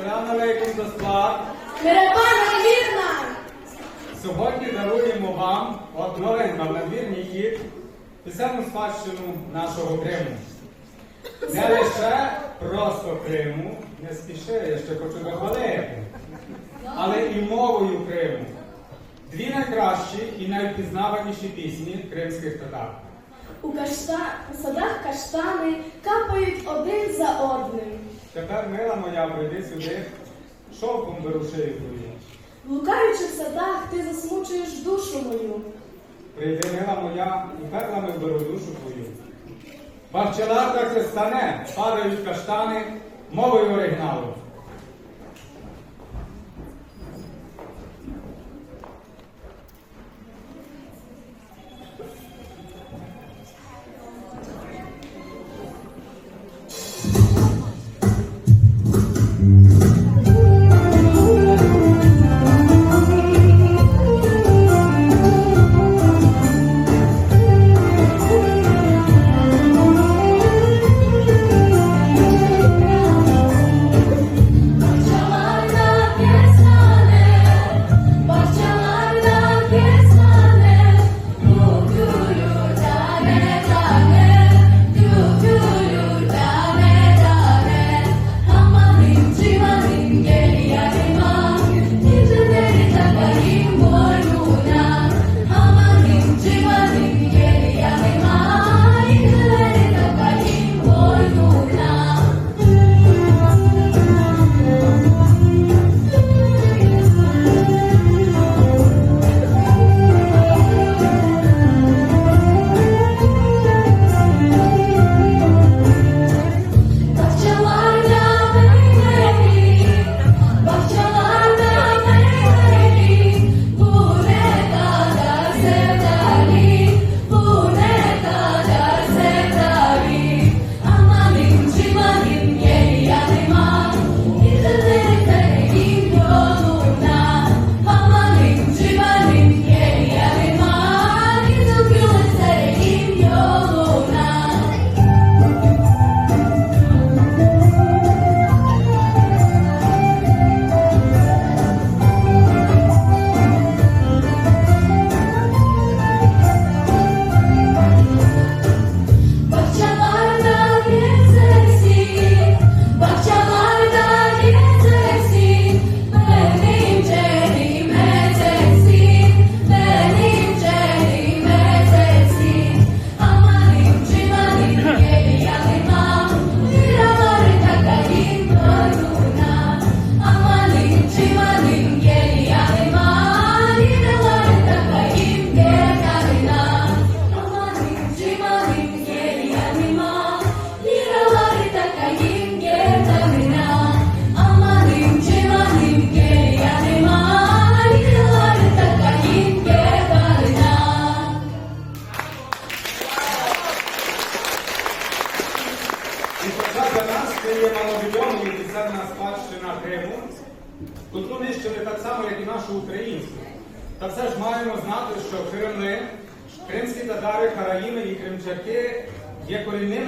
Салам алейкум за склад. Меребана вірна! Сьогодні даруємо вам от новинка в хід пісенну спадщину нашого Криму. Не лише просто Криму, не спіши, я ще хочу захвалити, але і мовою Криму. Дві найкращі і найвпізнаваніші пісні кримських татар. У, кашта... садах каштани капають один. Тепер, мила моя, прийди сюди, шовком вируши твою. Блукаючи в садах, ти засмучуєш душу мою. Прийди, мила моя, і пеклами вберу душу твою. Бахчеларка стане, падають каштани мовою оригіналу.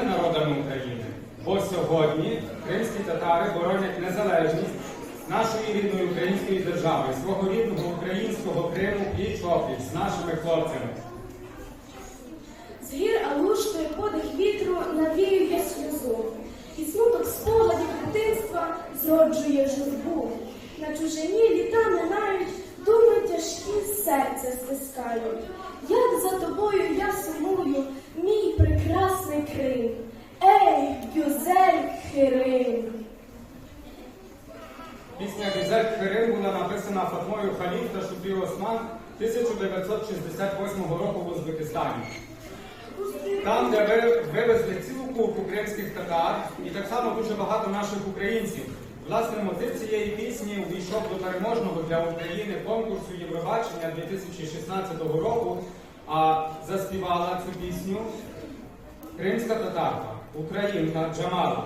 Є народами України. Бо сьогодні кримські татари боронять незалежність нашої рідної української держави, свого рідного українського Криму пліч опліч з нашими хлопцями. З гір Алуштою подих вітру навіює сльозу. І смуток спогадів дитинства зроджує журбу. На чужині літа минають, думи тяжкі серце стискають. Як за тобою я сумую, 1968 року в Узбекистані. Там, де ви- вивезли цілу купу кримських татар і так само дуже багато наших українців. Власне, мотив цієї пісні увійшов до переможного для України конкурсу Євробачення 2016 року. А заспівала цю пісню кримська татарка, українка Джамала.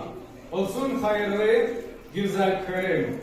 Олсун Хайрли Гюзель Херим.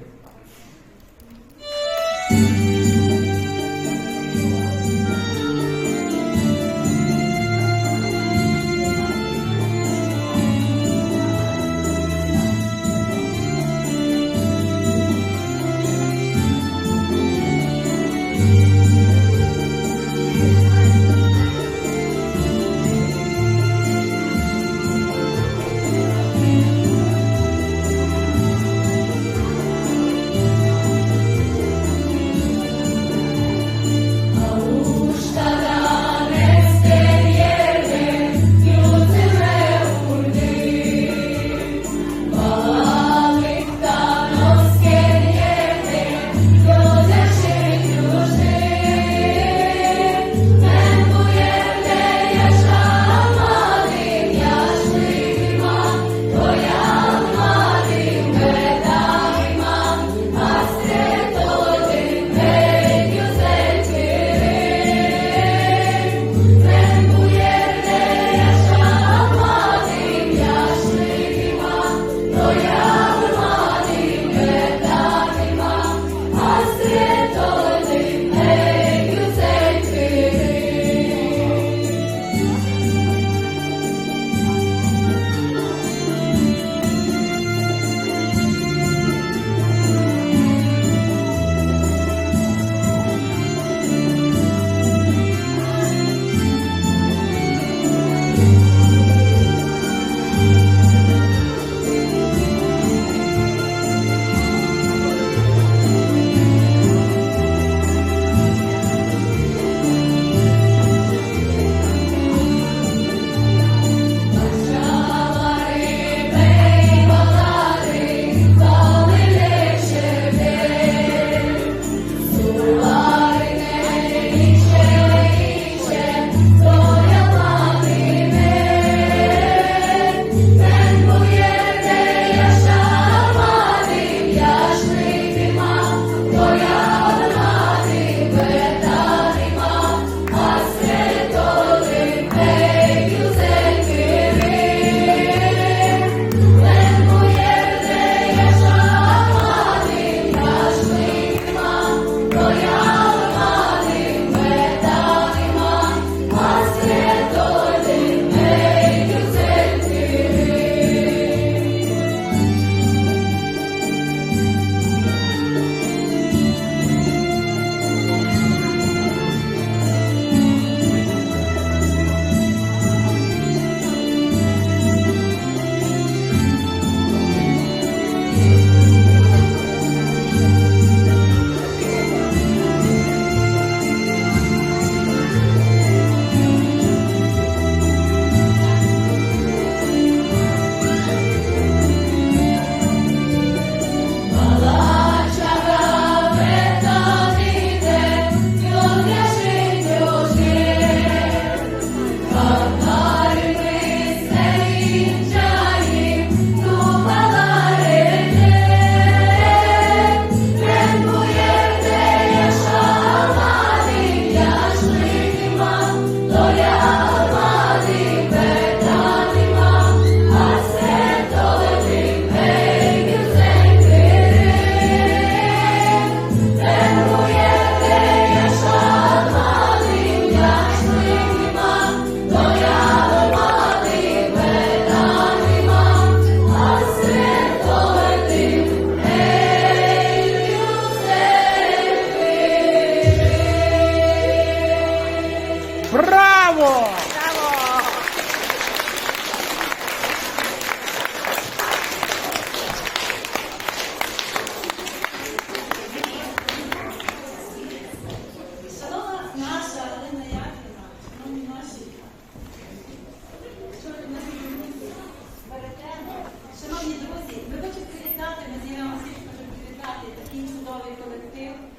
colectivo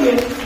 Union